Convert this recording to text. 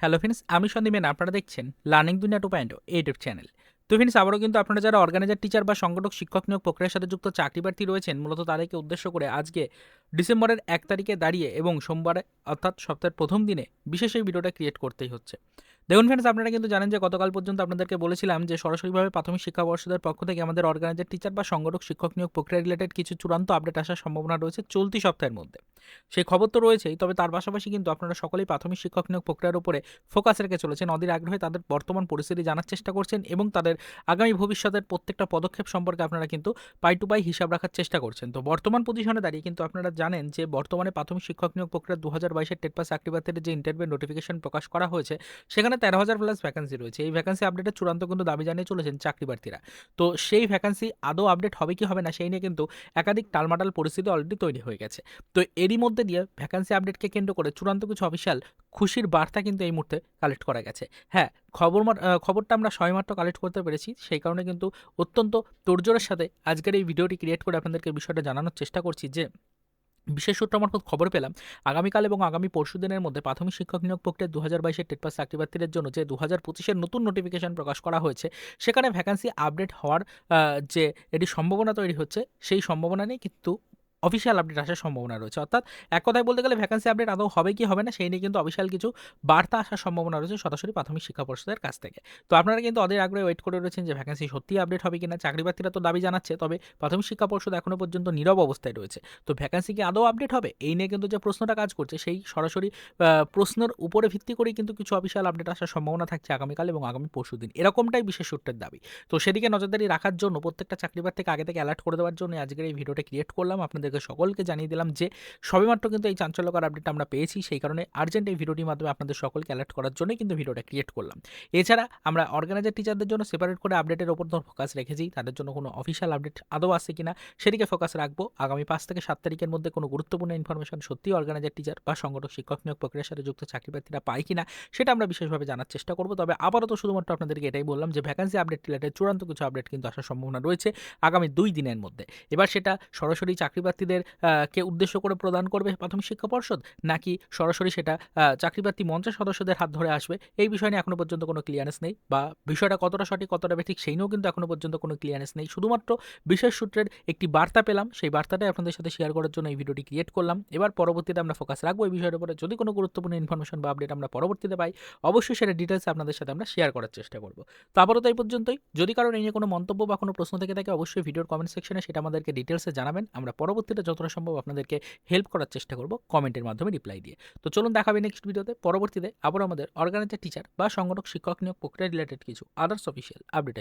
Hello friends, আমি Sandeep main, আপনারা দেখছেন learning Duniya two point YouTube channel. তো ফ্রেন্ডস, আবারও কিন্তু আপনারা যারা অর্গানাইজার টিচার বা সংগঠক, শিক্ষক নিয়োগ প্রক্রিয়ার সাথে যুক্ত চাকরি প্রার্থী রয়েছেন, মূলত তাদেরকে উদ্দেশ্য করে আজকে ডিসেম্বরের এক তারিখে দাঁড়িয়ে এবং সোমবারে অর্থাৎ সপ্তাহের প্রথম দিনে বিশেষ এই ভিডিওটা ক্রিয়েট করতেই হচ্ছে। দেখুন ফ্রেন্ডস, আপনারা কিন্তু জানেন যে গতকাল পর্যন্ত আপনাদেরকে বলেছিলাম যে সরাসরিভাবে প্রাথমিক শিক্ষা পর্ষদের পক্ষ থেকে আমাদের অর্গানাইজার টিচার বা সংগঠক, শিক্ষক নিয়োগ প্রক্রিয়া রিলেটেড কিছু চূড়ান্ত আপডেট আসার সম্ভাবনা রয়েছে চলতি সপ্তাহের মধ্যে। সেই খবর তো রয়েছেই, তবে তার পাশাপাশি কিন্তু আপনারা সকলেই প্রাথমিক শিক্ষক নিয়োগ প্রক্রিয়ার উপরে ফোকাস রেখে চলেছেন। অধীর আগ্রহে তাদের বর্তমান পরিস্থিতি জানার চেষ্টা করছেন এবং তাদের আগামী ভবিষ্যতের প্রত্যেকটা পদক্ষেপ সম্পর্কে আপনারা কিন্তু পাই টু পাই হিসাব রাখার চেষ্টা করছেন। তো বর্তমান পজিশনে দাঁড়িয়ে কিন্তু আপনারা জানেন যে, বর্তমানে প্রাথমিক শিক্ষক নিয়োগ প্রক্রিয়া দু হাজার বাইশের টেট পাস চাকরি যে ইন্টারভিউ নোটিফিকেশন প্রকাশ করা হয়েছে, সেখানে তেরো হাজার প্লাস ভ্যাকান্সি রয়েছে। এই ভ্যাকান্সি আপডেটের চূড়ান্ত কিন্তু দাবি জানিয়ে চলেছেন চাকরি প্রার্থীরা। তো সেই ভ্যাকান্সি আদৌ আপডেট হবে কি হবে না, সেই নিয়ে কিন্তু একাধিক টালমাটাল পরিস্থিতি অলরেডি তৈরি হয়ে গেছে। তো এরই মধ্যে দিয়ে ভ্যাকান্সি আপডেটকে কেন্দ্র করে চূড়ান্ত কিছু অফিসিয়াল খুশির বার্তা কিন্তু এই মুহূর্তে কালেক্ট করা গেছে। হ্যাঁ খবর খবরটা আমরা সবেমাত্র কালেক্ট করতে পেরেছি, সেই কারণে কিন্তু অত্যন্ত তোড়জোড়ের সাথে আজকের এই ভিডিওটি ক্রিয়েট করে আপনাদেরকে বিষয়টা জানানোর চেষ্টা করছি যে, বিশেষ সূত্র মারফত খবর পেলাম, আগামীকাল এবং আগামী পরশু দিনের মধ্যে প্রাথমিক শিক্ষক নিয়োগ প্রক্রিয়া দু হাজার বাইশের টেট পাস চাকরি প্রার্থীদের জন্য যে দু হাজার পঁচিশের নতুন নোটিফিকেশন প্রকাশ করা হয়েছে, সেখানে ভ্যাকান্সি আপডেট হওয়ার যে এটি সম্ভাবনা তৈরি হচ্ছে, সেই সম্ভাবনা নিয়ে কিন্তু অফিসিয়াল আপডেট আসার সম্ভাবনা রয়েছে। অর্থাৎ এক কথায় বলতে গেলে ভ্যাকান্সি আপডেট আদৌ হবে কি হবে না, সেই নিয়ে কিন্তু অফিসিয়াল কিছু বার্তা আসার সম্ভাবনা রয়েছে সরাসরি প্রাথমিক শিক্ষা পর্ষদের কাছ থেকে। তো আপনারা কিন্তু অদের আগ্রহে ওয়েট করে রয়েছেন যে ভ্যাকান্সি সত্যি আপডেট হবে কিনা, চাকরি প্রার্থীরা তো দাবি জানাচ্ছে, তবে প্রাথমিক শিক্ষা পর্ষদ এখনও পর্যন্ত নীরব অবস্থায় রয়েছে। তো ভ্যাকান্সি কি আদৌ আপডেট হবে? এই নিয়ে কিন্তু যে প্রশ্নটা কাজ করছে, সেই সরাসরি প্রশ্নের উপরে ভিত্তি করেই কিন্তু কিছু অফিসিয়াল আপডেট আসার সম্ভাবনা থাকছে আগামীকাল এবং আগামী পরশু দিন। এরকমটাই বিশেষ সূত্রের দাবি। তো সেদিকে নজরদারি রাখার জন্য প্রত্যেকটা চাকরি প্রার্থীকে আগে থেকে অ্যালার্ট করে দেওয়ার জন্য আজকের এই ভিডিওটা ক্রিয়েট করলাম। আপনাদেরকে সকলকে জানিয়ে দিলাম যে সবেমাত্র কিন্তু এই চাঞ্চল্যকর আপডেট আমরা পেয়েছি। সেই কারণে আর্জেন্ট এই ভিডিওটির মাধ্যমে আপনাদের সকলকে অ্যালার্ট করার জন্যই কিন্তু ভিডিওটা ক্রিয়েট করলাম। এছাড়া আমরা অর্গানাইজার টিচারদের জন্য সেপারেট করে আপডেটের ওপর ধর ফোকাস রেখেছি। তাদের জন্য কোনো অফিসিয়াল আপডেট আদৌ আসছে কিনা সেদিকে ফোকাস রাখব। আগামী পাঁচ থেকে সাত তারিখের মধ্যে কোনো গুরুত্বপূর্ণ ইনফরমেশন সত্যি অর্গানাইজার টিচার বা সংগঠক, শিক্ষক, নিয়োগ প্রক্রিয়ার সাথে যুক্ত চাকরি প্রার্থীরা পায় কিনা সেটা আমরা বিশেষভাবে জানার চেষ্টা করব। তবে আপাতত শুধুমাত্র আপনাদেরকে এটাই বললাম যে ভ্যাকান্সি আপডেট রিলেটেড চূড়ান্ত কিছু আপডেট কিন্তু আসার সম্ভাবনা রয়েছে আগামী দুই দিনের মধ্যে। এবার সেটা সরাসরি চাকরি কে উদ্দেশ্য করে প্রদান করবে প্রাথমিক শিক্ষা পর্ষদ, নাকি সরাসরি সেটা চাকরিপ্রার্থী মঞ্চের সদস্যদের হাত ধরে আসবে? এই বিষয় নিয়ে এখনও পর্যন্ত কোনো ক্লিয়ারেন্স নেই, বা বিষয়টা কতটা সঠিক, কতটা বেঠিক সেই নিয়েও কিন্তু এখনও পর্যন্ত কোনো ক্লিয়ারেন্স নেই। শুধুমাত্র বিশেষ সূত্রের একটি বার্তা পেলাম, সেই বার্তাটাই আপনাদের সাথে শেয়ার করার জন্য এই ভিডিওটি ক্রিয়েট করলাম। এবার পরবর্তীতে আমরা ফোকাস রাখব এই বিষয়ের উপরে। যদি কোনো গুরুত্বপূর্ণ ইনফরমেশন বা আপডেট আমরা পরবর্তীতে পাই, অবশ্যই সেটা ডিটেলস আপনাদের সাথে আমরা শেয়ার করার চেষ্টা করব। তো এই পর্যন্তই। যদি কারণ এই নিয়ে কোনো মন্তব্য বা কোনো প্রশ্ন থেকে থাকে, অবশ্যই ভিডিওর কমেন্ট সেকশনে সেটা আমাদেরকে ডিটেলসে জানাবেন। আমরা পরবর্তীতে যতটা সম্ভব আপনাদেরকে হেল্প করার চেষ্টা করব কমেন্টের মাধ্যমে রিপ্লাই দিয়ে। তো চলুন দেখাবে নেক্সট ভিডিওতে পরবর্তীতে আবার আমাদের অর্গানাইজার টিচার বা সংগঠক, শিক্ষক নিয়োগ প্রক্রিয়া রিলেটেড কিছু আদার্স অফিসিয়াল আপডেট